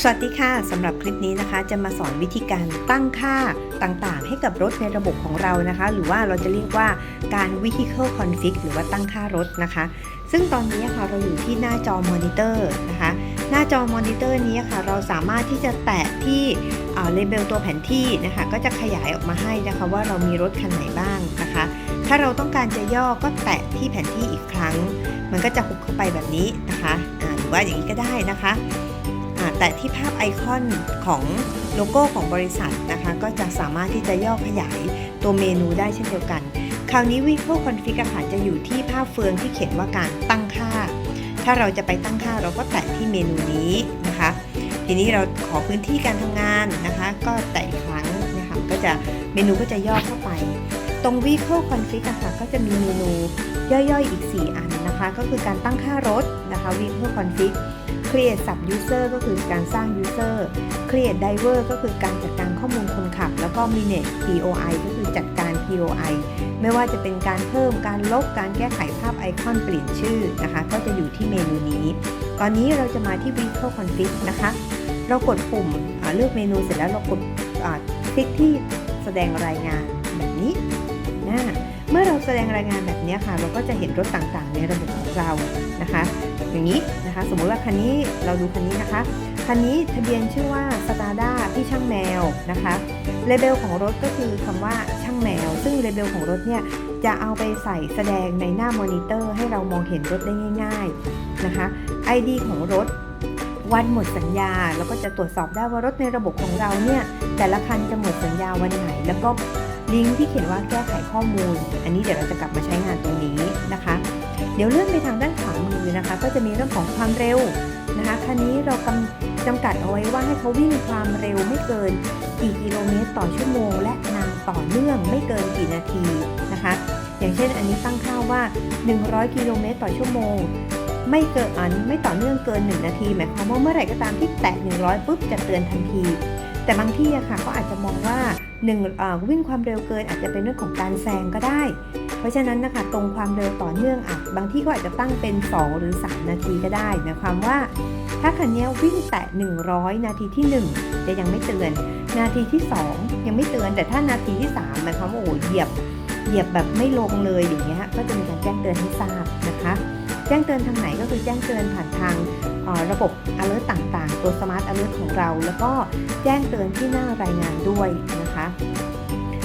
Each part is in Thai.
สวัสดีค่ะสำหรับคลิปนี้นะคะ จะมาสอนวิธีการตั้งค่าต่างๆ ให้กับรถในระบบของเรานะคะ หรือว่าเราจะเรียกว่าการ vehicle config หรือว่าตั้งค่ารถนะคะ ซึ่งตอนนี้ค่ะเราอยู่ที่หน้าจอมอนิเตอร์นะคะ หน้าจอมอนิเตอร์นี้ค่ะ เราสามารถที่จะแตะที่เลเบลตัวแผนที่นะคะ ก็จะขยายออกมาให้นะคะว่าเรามีรถคันไหนบ้างนะคะ ถ้าเราต้องการจะย่อก็แตะที่แผนที่อีกครั้ง มันก็จะหุบเข้าไปแบบนี้นะคะหรือว่าอย่างนี้ก็ได้นะคะ แต่ที่ภาพไอคอนของโลโก้ของบริษัทนะคะ ก็จะสามารถที่จะย่อขยายตัวเมนูได้เช่นเดียวกัน คราวนี้ Vehicle Config อะค่ะจะอยู่ที่ภาพเฟืองที่เขียนว่าการตั้งค่า ถ้าเราจะไปตั้งค่าเราก็แตะที่เมนูนี้นะคะ ทีนี้เราขอพื้นที่การทำงานนะคะ ก็แตะอีกครั้งนะคะก็จะเมนูก็จะย่อเข้าไป ตรง Vehicle Config อะค่ะก็จะมีเมนูย่อยๆอีก 4 อันนะคะ ก็คือการตั้งค่ารถนะคะ Vehicle Config create sub user ก็คือการสร้าง user create driver ก็คือการจัดการข้อมูลคนขับ แล้วก็ manage POI ก็คือจัดการ POI ไม่ว่าจะเป็นการเพิ่มการลบการแก้ไขภาพไอคอนเปลี่ยนชื่อนะคะ ก็จะอยู่ที่เมนูนี้ ตอนนี้เราจะมาที่ vehicle config นะคะ เรากดปุ่มเลือกเมนูเสร็จแล้วเรากดคลิกที่แสดงรายงานแบบนี้นะเมื่อเราแสดงรายงานแบบนี้ค่ะ เราก็จะเห็นรถต่างๆ ในระบบของเรานะคะ อย่างนี้นะคะ สมมุติว่าคันนี้เราดูคันนี้นะคะ คันนี้ทะเบียนชื่อว่าสตาร์ด้าพี่ช่างแมวนะคะเลเบลของรถก็คือคำว่าช่างแมว ซึ่งเลเบลของรถเนี่ยจะเอาไปใส่แสดงในหน้ามอนิเตอร์ ให้เรามองเห็นรถได้ง่ายๆนะคะ ID ของรถวันหมดสัญญา แล้วก็จะตรวจสอบได้ว่ารถในระบบของเราเนี่ยแต่ละคันจะหมดสัญญาวันไหน แล้วก็ลิงก์ที่เขียนว่าแก้ไขข้อมูล อันนี้เดี๋ยวเราจะกลับมาใช้งานตรงนี้นะคะ เดี๋ยวเลื่อนไปทางด้านขวามือนะคะ ก็จะมีเรื่องของความเร็วนะคะคันนี้เรากำจำกัดเอาไว้ว่าให้เขาวิ่งความเร็วไม่เกินกี่กิโลเมตรต่อชั่วโมง และนานต่อเนื่องไม่เกินกี่นาทีนะคะ อย่างเช่นอันนี้ตั้งค่าว่า 100 กิโลเมตรต่อชั่วโมง ไม่เกินอันไม่ต่อเนื่องเกิน 1 นาที หมายความว่าเมื่อไหร่ก็ตามที่แตะ 100 ปุ๊บจะเตือนทันที แต่บางที่อะค่ะก็อาจจะมองว่า1อ่าวิ่งความเร็วเกินอาจจะเป็นเรื่องของการแซงก็ได้ เพราะฉะนั้นนะคะตรงความเร็วต่อเนื่องอะบางที่ก็อาจจะตั้งเป็น 2 หรือ 3 นาทีก็ได้หมายความว่า ถ้าคันนี้วิ่งแตะ 100 นาทีที่ 1 จะยังไม่เตือน นาทีที่ 2 ยังไม่เตือน แต่ถ้านาทีที่3หมายความว่าโอ้เหยียบเหยียบแบบไม่ลงเลยอย่างเงี้ยก็จะมีการแจ้งเตือนให้ทราบนะคะ แจ้งเตือนทางไหนก็คือแจ้งเตือนผ่านทางระบบ alert ต่างๆ ตัว smart alert ของเรา แล้วก็แจ้งเตือนที่หน้ารายงานด้วยนะคะ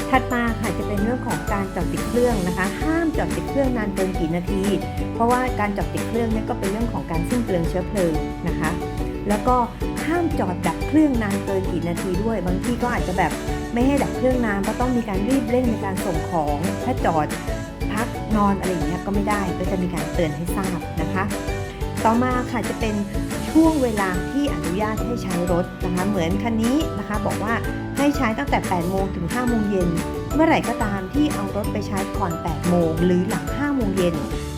ถัดมาค่ะจะเป็นเรื่องของการจอดติดเครื่องนะคะ ห้ามจอดติดเครื่องนานเกินกี่นาที เพราะว่าการจอดติดเครื่องเนี่ยก็เป็นเรื่องของการสิ้นเปลืองเชื้อเพลิงนะคะ แล้วก็ห้ามจอดดับเครื่องนานเกินกี่นาทีด้วย บางที่ก็อาจจะแบบไม่ให้ดับเครื่องนานเพราะต้องมีการรีบเร่งในการส่งของ ถ้าจอดพักนอนอะไรอย่างเงี้ยก็ไม่ได้ก็จะมีการเตือนให้ทราบนะคะ ต่อมาค่ะจะเป็นช่วงเวลาที่อนุญาตให้ใช้รถนะคะ เหมือนคันนี้นะคะบอกว่าให้ใช้ตั้งแต่ 8 โมงถึง 5 โมงเย็น เมื่อไหร่ก็ตามที่เอารถไปใช้ก่อน 8 โมงหรือหลัง 5 โมงเย็น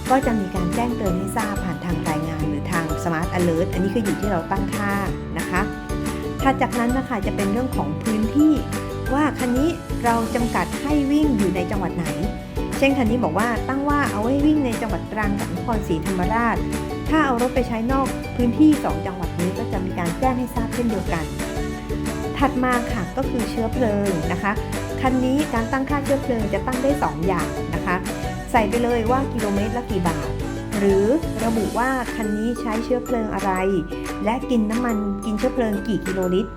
ก็จะมีการแจ้งเตือนให้ทราบผ่านทางรายงานหรือทาง Smart Alert อันนี้คืออยู่ที่เราตั้งค่านะคะถัดจากนั้นนะคะจะเป็นเรื่องของพื้นที่ ว่าคันนี้เราจำกัดให้วิ่งอยู่ในจังหวัดไหน เช่นคันนี้บอกว่าตั้งว่าเอาไว้วิ่งในจังหวัดตรังกับนครศรีธรรมราช ถ้าเอารถไปใช้นอกพื้นที่ 2 จังหวัดนี้ก็จะมีการแจ้งให้ทราบเช่นเดียวกัน ถัดมาค่ะก็คือเชื้อเพลิงนะคะ คันนี้การตั้งค่าเชื้อเพลิงจะตั้งได้ 2 อย่างนะคะ ใส่ไปเลยว่ากิโลเมตรละกี่บาท หรือระบุว่าคันนี้ใช้เชื้อเพลิงอะไร และกินน้ำมันกินเชื้อเพลิงกี่กิโลลิตร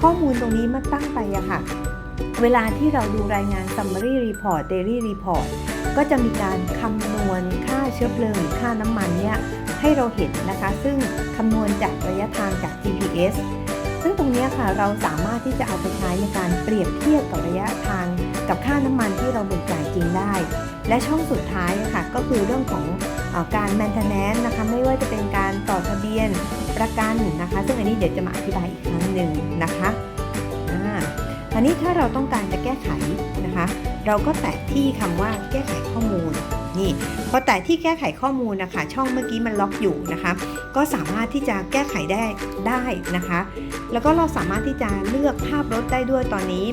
ข้อมูลตรงนี้มื่อตั้งไปอะค่ะ เวลาที่เราดูรายงาน summary report daily report ก็จะมีการคำนวณค่าเชื้อเพลิงหรือค่าน้ำมันเนี่ย ให้เราเห็นนะคะ ซึ่งคำนวณจากระยะทางจาก GPS ซึ่งตรงนี้ค่ะเราสามารถที่จะเอาไปใช้ในการเปรียบเทียบกับระยะทาง กับค่าน้ำมันที่เราเบิกจ่ายจริงได้ และช่องสุดท้ายค่ะก็คือเรื่องของอการ maintenance นะคะไม่ว่าจะเป็นการต่อทะเบียนประกันนะคะ ซึ่งอันนี้เดี๋ยวจะมาอธิบายอีกครั้งหนึ่งนะคะอันนี้ถ้าเราต้องการจะแก้ไขนะคะ เราก็แตะที่คำว่าแก้ไขข้อมูล นี่พอแตะที่แก้ไขข้อมูลนะคะ ช่องเมื่อกี้มันล็อกอยู่นะคะ ก็สามารถที่จะแก้ไขได้ได้นะคะ แล้วก็เราสามารถที่จะเลือกภาพรถได้ด้วยตอนนี้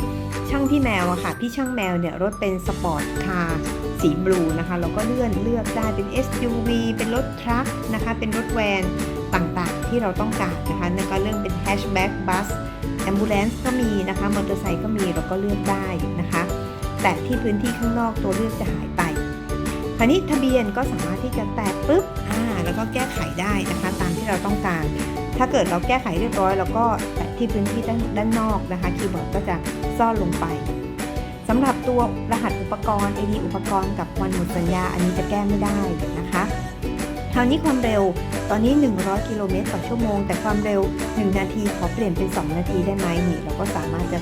ช่างพี่แมวอะค่ะพี่ช่างแมวเนี่ยรถเป็นสปอร์ตคาร์สีบลูนะคะเราก็เลื่อนเลือกได้เป็น SUV เป็นรถทรัคนะคะเป็นรถแวนต่างๆ ที่เราต้องการนะคะแล้วก็เรื่องเป็นแฮชแบ็กบัสแอมบูเลนซ์ก็มีนะคะมอเตอร์ไซค์ก็มีเราก็เลือกได้นะคะ แต่ที่พื้นที่ข้างนอกตัวเลือกจะหายไป ราวนี้ทะเบียนก็สามารถที่จะแตะปุ๊บอ่าแล้วก็แก้ไขได้นะคะ ตามที่เราต้องการ ถ้าเกิดเราแก้ไขเรียบร้อยแล้วก็แตะที่พื้นที่ด้านด้านนอกนะคะ คีย์บอร์ดก็จะซ่อนลงไปสำหรับตัวรหัสอุปกรณ์ ID อุปกรณ์กับวันหมดสัญญา อันนี้จะแก้ไม่ได้นะคะคราวนี้ความเร็วตอนนี้ 100 กิโลเมตรต่อชั่วโมง แต่ความเร็ว 1 นาทีขอเปลี่ยนเป็น 2 นาทีได้ไหมนี่เราก็สามารถจะ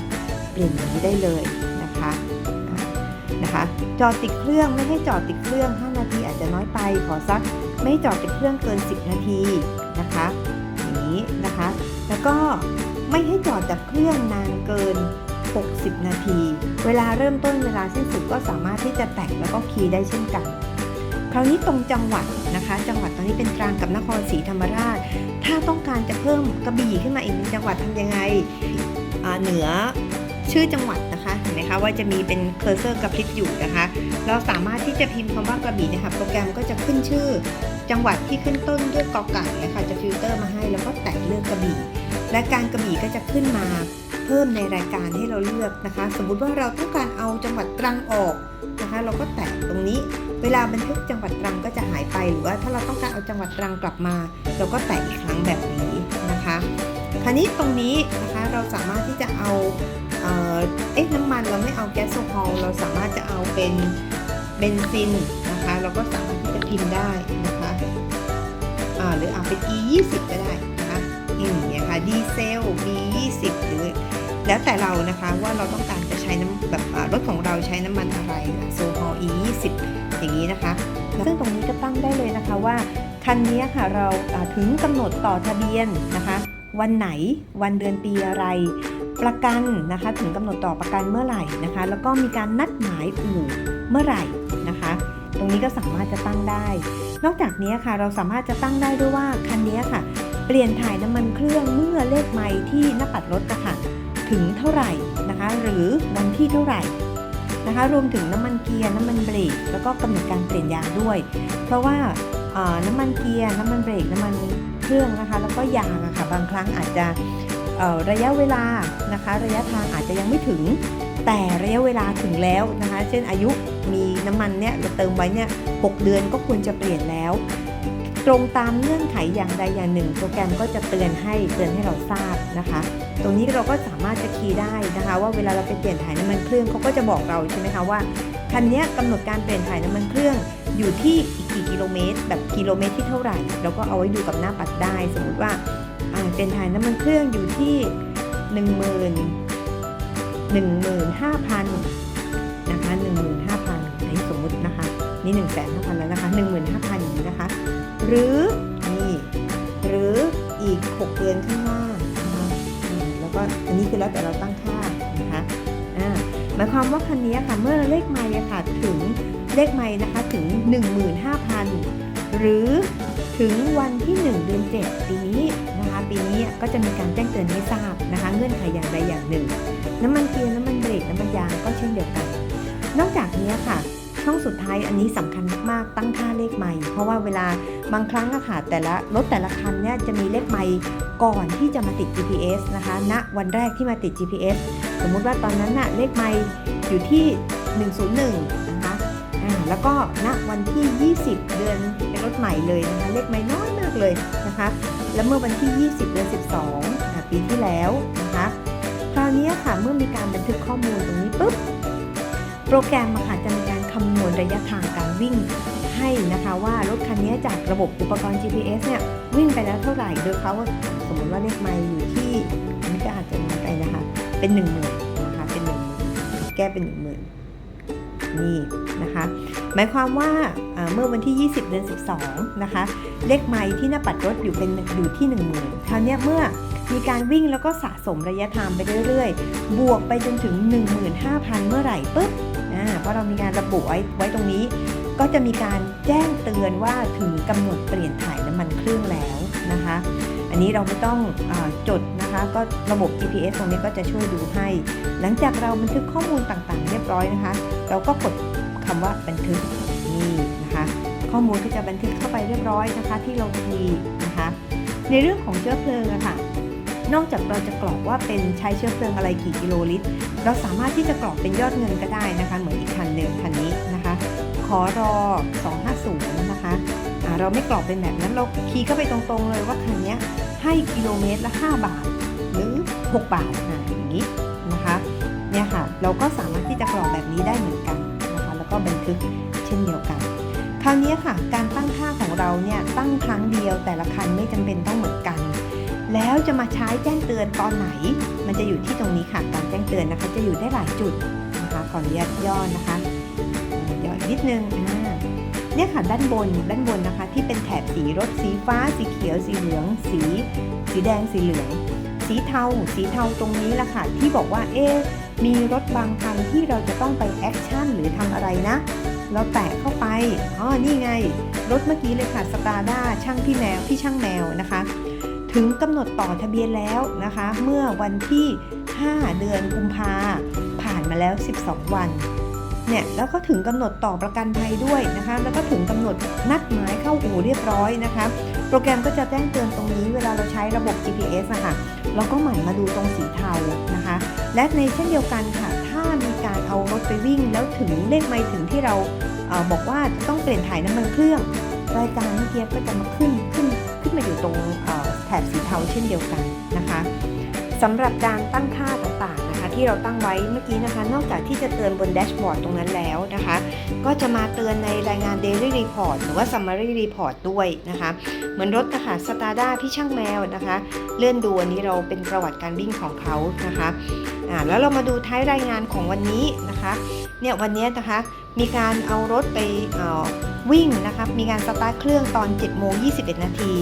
เปลี่ยนอย่างนี้ได้เลย จอดติดเครื่องไม่ให้จอดติดเครื่อง 5 นาทีอาจจะน้อยไป ขอสักไม่จอดติดเครื่องเกิน 10 นาทีนะคะอย่างนี้นะคะ แล้วก็ไม่ให้จอดจากเครื่องนานเกิน 60 นาที เวลาเริ่มต้นเวลาสิ้นสุดก็สามารถที่จะแตะแล้วก็คีย์ได้เช่นกัน คราวนี้ตรงจังหวัดนะคะ จังหวัดตอนนี้เป็นตรังกับนครศรีธรรมราช ถ้าต้องการจะเพิ่มกระบี่ขึ้นมาอีกจังหวัดทำยังไงเหนือชื่อจังหวัดนะคะ เห็นไหมคะว่าจะมีเป็นเคอร์เซอร์กระพริบอยู่นะคะ เราสามารถที่จะพิมพ์คำว่ากระบี่นะคะ โปรแกรมก็จะขึ้นชื่อ จังหวัดที่ขึ้นต้นด้วยกอไก่นะคะจะฟิลเตอร์มาให้แล้วก็แตะเลือกกระบี่และการกระบี่ก็จะขึ้นมาเพิ่มในรายการให้เราเลือกนะคะ สมมุติว่าเราต้องการเอาจังหวัดตรังออกนะคะ เราก็แตะตรงนี้ เวลาบันทึกจังหวัดตรังก็จะหายไปหรือว่าถ้าเราต้องการเอาจังหวัดตรังกลับมา เราก็แตะอีกครั้งแบบนี้นะคะ คราวนี้ตรงนี้นะคะเราสามารถที่จะเอา เอ่อเอ๊ะน้ำมันเราไม่เอาแก๊สโซฮอลเราสามารถจะเอาเป็นเบนซินนะคะเราก็สามารถที่จะพิมพ์ได้นะคะอ่าหรือเอาเป็น E 2 0ก็ได้นะคะอืมเนี่ยค่ะดีเซล B 2 0หรือแล้วแต่เรานะคะว่าเราต้องการจะใช้น้ำแบบรถของเราใช้น้ำมันอะไรโซฮอล E 2 0อย่างนี้นะคะซึ่งตรงนี้ก็ตั้งได้เลยนะคะว่าคันนี้ค่ะเราถึงกำหนดต่อทะเบียนนะคะ วันไหนวันเดือนปีอะไร ประกันนะคะ ถึงกำหนดต่อประกันเมื่อไหร่นะคะ แล้วก็มีการนัดหมายอู่เมื่อไหร่นะคะ ตรงนี้ก็สามารถจะตั้งได้ นอกจากนี้ค่ะเราสามารถจะตั้งได้ด้วยว่าคันนี้ค่ะ เปลี่ยนถ่ายน้ำมันเครื่องเมื่อเลขไมล์ที่หน้าปัดรถนะคะถึงเท่าไหร่นะคะ หรือวันที่เท่าไหร่นะคะ รวมถึงน้ำมันเกียร์น้ำมันเบรกแล้วก็กำหนดการเปลี่ยนยางด้วย เพราะว่าน้ำมันเกียร์น้ำมันเบรกน้ำมันเครื่องนะคะ แล้วก็ยางอะค่ะบางครั้งอาจจะ ระยะเวลานะคะ ระยะทางอาจจะยังไม่ถึง แต่ระยะเวลาถึงแล้วนะคะ เช่นอายุมีน้ำมันเนี่ยเราเติมไว้เนี่ยหเดือนก็ควรจะเปลี่ยนแล้ว ตรงตามเงื่อนไขอย่างใดอย่างหนึ่ง โปรแกรมก็จะเตือนให้เตือนให้เราทราบนะคะ ตรงนี้เราก็สามารถจะคีย์ได้นะคะ ว่าเวลาเราไปเปลี่ยนถ่ายน้ำมันเครื่องเขาก็จะบอกเราใช่ไหมคะว่าคันนี้กำหนดการเปลี่ยนถ่ายน้ำมันเครื่องอยู่ที่อีกกี่กิโลเมตร แบบกิโลเมตรที่เท่าไหร่ เราก็เอาไว้ดูกับหน้าปัดได้ สมมติว่า เปลี่ยนถ่ายน้ำมันเครื่องอยู่ที่ 1 0 0 0 0 15,000นะคะ15,000อันนี้สมมุตินะคะ นี่15,000แล้วนะคะ15,000อย่างนี้นะคะ หรือนี่หรืออีก 6เดือนข้างหน้านะคะแล้วก็อันนี้คือแล้วแต่เราตั้งค่านะคะอ่าหมายความว่าคันนี้ค่ะเมื่อเลขไมล์ค่ะถึงเลขไมล์นะคะถึง 15,000 หรือ ถึงวันที่ 1 เดือน 7 ปีนี้นะคะปีนี้ก็จะมีการแจ้งเตือนให้ทราบนะคะเงื่อนไขอย่างใดอย่างหนึ่ง น้ำมันเกียร์น้ำมันเบรกน้ำมันยางก็เช่นเดียวกัน นอกจากนี้ค่ะช่องสุดท้ายอันนี้สำคัญมากตั้งค่าเลขไมล์เพราะว่าเวลาบางครั้งอะค่ะแต่ละรถแต่ละคันเนี่ยจะมีเลขไมล์ก่อนที่จะมาติด GPS นะคะณวันแรกที่มาติด GPS สมมุติว่าตอนนั้นน่ะเลขไมล์อยู่ที่ 101นะคะอ่า แล้วก็ณวันที่ 20 เดือนเป็นรถใหม่เลยนะคะเลขไมล์น้อยมากเลยนะคะ แล้วเมื่อวันที่ 20 เดือน 12 ปีที่แล้วนะคะคราวนี้ค่ะเมื่อมีการบันทึกข้อมูลตรงนี้ปุ๊บโปรแกรมอะค่ะจะมีการคำนวณระยะทางการวิ่งให้นะคะว่ารถคันนี้จากระบบอุปกรณ์ GPS เนี่ยวิ่งไปแล้วเท่าไหร่โดยเขาสมมติว่าเลขไมล์อยู่ที่อันนี้ก็อาจจะน้อยไปนะคะ เป็น1 0,000นะคะเป็น1 0,000แก้เป็น1 0,000 นี่นะคะหมายความว่าเมื่อวันที่ 20 เดือน 12 นะคะ เลขไมล์ที่หน้าปัดรถอยู่เป็นอยู่ที่ 10,000คราวนี้เมื่อมีการวิ่งแล้วก็สะสมระยะทางไปเรื่อยๆ บวกไปจนถึง 15,000 เมื่อไหร่ปุ๊บเพราะเรามีการระบุไว้ไว้ตรงนี้ ก็จะมีการแจ้งเตือนว่าถึงกำหนดเปลี่ยนถ่ายน้ำมันเครื่องแล้วนะคะ อันนี้เราไม่ต้องอจดนะคะก็ระบบ GPS ตรงนี้ก็จะช่วยดูให้ หลังจากเราบันทึกข้อมูลต่างๆ เรียบร้อยนะคะ เราก็กดคำว่าบันทึกนี่นะคะ ข้อมูลก็จะบันทึกเข้าไปเรียบร้อยนะคะ ที่ลงทีนะคะ ในเรื่องของเชื้อเพลิงอะค่ะนอกจากเราจะกรอกว่าเป็นใช้เชื้อเพลิงอะไรกี่กิโลลิตร เราสามารถที่จะกรอกเป็นยอดเงินก็ได้นะคะ เหมือนอีกคันหนึ่งคันนี้นะคะ ขอรอ250นะคะาเราไม่กรอกเป็นแบบนั้นเราคีย์เข้าไปตรงๆเลยว่าคันนี้ให้กิโลเมตรละ 5 บาท หรือ 6 บาทอ่าอย่างนี้นะคะเนี่ยค่ะเราก็สามารถที่จะกรอกแบบนี้ได้เหมือนกันนะคะแล้วก็บันทึกเช่นเดียวกัน คราวนี้ค่ะ การตั้งค่าของเราเนี่ยตั้งครั้งเดียวแต่ละคันไม่จำเป็นต้องเหมือนกัน แล้วจะมาใช้แจ้งเตือนตอนไหน มันจะอยู่ที่ตรงนี้ค่ะการแจ้งเตือนนะคะ จะอยู่ได้หลายจุดนะคะขออนุญาตย่อนะคะย่ออีกนิดนึง เนี่ยค่ะด้านบนด้านบนนะคะ ที่เป็นแถบสีรถสีฟ้า สีเขียว สีเหลือง สี สีแดงสีเหลือง สีเทา สีเทาตรงนี้ละค่ะ ที่บอกว่าเอ๊มีรถบางคันที่เราจะต้องไปแอคชั่นหรือทำอะไรนะ เราแตะเข้าไปอ๋อนี่ไง รถเมื่อกี้เลยค่ะสตาร์ด้าช่างพี่แมวพี่ช่างแมวนะคะ ถึงกำหนดต่อทะเบียนแล้วนะคะ เมื่อวันที่ 5 เดือนกุมภาผ่านมาแล้ว 12 วัน เนี่ยแล้วก็ถึงกำหนดต่อประกันภัยด้วยนะคะแล้วก็ถึงกำหนดนัดหมายเข้าอู่เรียบร้อยนะคะโปรแกรมก็จะแจ้งเตือนตรงนี้เวลาเราใช้ระบบ GPS อะค่ะเราก็หมั่นมาดูตรงสีเทานะคะ และในเช่นเดียวกันค่ะ ถ้ามีการเอารถไปวิ่ง แล้วถึงเลขไมล์ถึงที่เราเออบอกว่าต้องเปลี่ยนถ่ายน้ำมันเครื่องรายการเมื่อกี้ก็จะมาขึ้นขึ้นขึ้นมาอยู่ตรงแถบสีเทาเช่นเดียวกันนะคะสำหรับการตั้งค่าต่างๆนะคะ ที่เราตั้งไว้เมื่อกี้นะคะ นอกจากที่จะเตือนบนแดชบอร์ดตรงนั้นแล้วนะคะ ก็จะมาเตือนในรายงาน Daily Report หรือว่า Summary Report ด้วยนะคะ เหมือนรถนะคะสตาร์ด้าพี่ช่างแมวนะคะ เลื่อนดูอันนี้เราเป็นประวัติการวิ่งของเขานะคะอ่าแล้วเรามาดูท้ายรายงานของวันนี้นะคะเนี่ยวันนี้นะคะมีการเอารถไปวิ่งนะคะมีการสตาร์ทเครื่องตอน7โมง21 นาที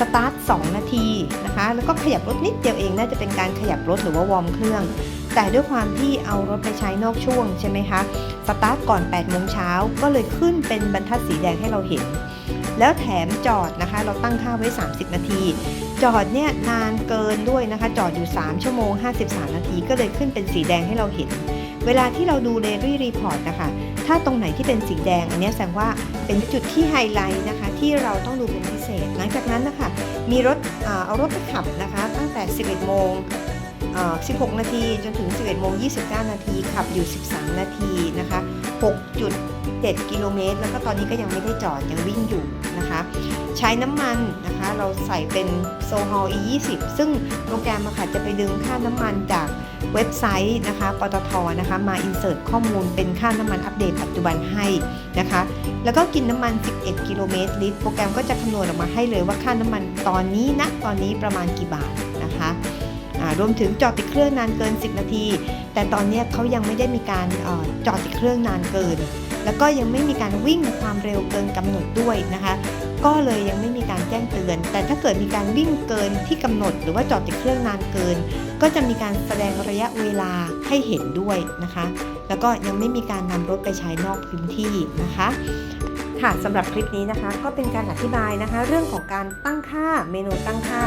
สตาร์ท2นาทีนะคะ แล้วก็ขยับรถนิดเดียวเองน่าจะเป็นการขยับรถหรือว่าวอร์มเครื่อง แต่ด้วยความที่เอารถไปใช้นอกช่วงใช่ไหมคะ สตาร์ทก่อน8โมงเช้าก็เลยขึ้นเป็นบรรทัดสีแดงให้เราเห็น แล้วแถมจอดนะคะ เราตั้งค่าไว้ 30 นาที จอดเนี่ยนานเกินด้วยนะคะ จอดอยู่ 3 ชั่วโมง 53 นาที ก็เลยขึ้นเป็นสีแดงให้เราเห็น เวลาที่เราดู Daily Report นะคะ ถ้าตรงไหนที่เป็นสีแดง อันนี้แสดงว่าเป็นจุดที่ไฮไลท์นะคะ ที่เราต้องดูเป็นพิเศษ หลังจากนั้นนะคะ มีรถเอารถไปขับนะคะ ตั้งแต่ 11 โมง 16 นาทีจนถึง 11โมง29 นาทีขับอยู่ 13 นาทีนะคะ 6.7 กิโลเมตร แล้วก็ตอนนี้ก็ยังไม่ได้จอด ยังวิ่งอยู่นะคะ ใช้น้ำมันนะคะ เราใส่เป็นโซฮอล E20 ซึ่งโปรแกรมอะค่ะจะไปดึงค่าน้ำมันจากเว็บไซต์นะคะปตทนะคะมาอินเสิร์ตข้อมูลเป็นค่าน้ำมันอัปเดตปัจจุบันให้นะคะ แล้วก็กินน้ำมัน 11 กิโลเมตรลิตร โปรแกรมก็จะคำนวณออกมาให้เลยว่าค่าน้ำมันตอนนี้นะตอนนี้ประมาณกี่บาทนะคะ รวมถึงจอดติดเครื่องนานเกิน 10 นาที แต่ตอนนี้เขายังไม่ได้มีการอจอดติดเครื่องนานเกิน แล้วก็ยังไม่มีการวิ่งความเร็วเกินกำหนดด้วยนะคะ ก็เลยยังไม่มีการแจ้งเตือน แต่ถ้าเกิดมีการวิ่งเกินที่กำหนด หรือว่าจอดติดเครื่องนานเกิน ก็จะมีการแสดงระยะเวลาให้เห็นด้วยนะคะ แล้วก็ยังไม่มีการนำรถไปใช้นอกพื้นที่นะคะ ค่ะสำหรับคลิปนี้นะคะ ก็เป็นการอธิบายนะคะ เรื่องของการตั้งค่าเมนูตั้งค่า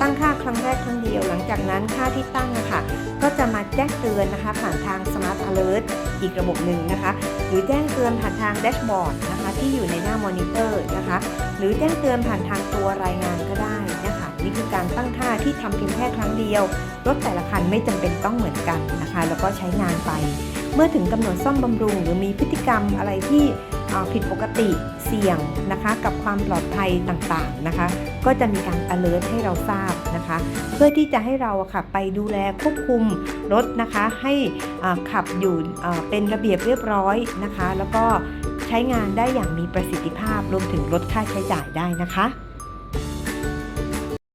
ตั้งค่าครั้งแรกครั้งเดียว หลังจากนั้นค่าที่ตั้งนะคะก็จะมาแจ้งเตือนนะคะ ผ่านทาง Smart Alert อีกระบบหนึ่งนะคะ หรือแจ้งเตือนผ่านทางแดชบอร์ดนะคะ ที่อยู่ในหน้ามอนิเตอร์นะคะ หรือแจ้งเตือนผ่านทางตัวรายงานก็ได้นะคะ นี่คือการตั้งค่าที่ทำเพียงแค่ครั้งเดียวรถแต่ละคันไม่จำเป็นต้องเหมือนกันนะคะ แล้วก็ใช้งานไป เมื่อถึงกำหนดซ่อมบำรุง หรือมีพฤติกรรมอะไรที่ ผิดปกติเสี่ยงนะคะกับความปลอดภัยต่างๆนะคะ ก็จะมีการ alert ให้เราทราบนะคะ เพื่อที่จะให้เราค่ะไปดูแลควบคุมรถนะคะ ให้ขับอยู่เป็นระเบียบเรียบร้อยนะคะ แล้วก็ใช้งานได้อย่างมีประสิทธิภาพรวมถึงลดค่าใช้จ่ายได้นะคะ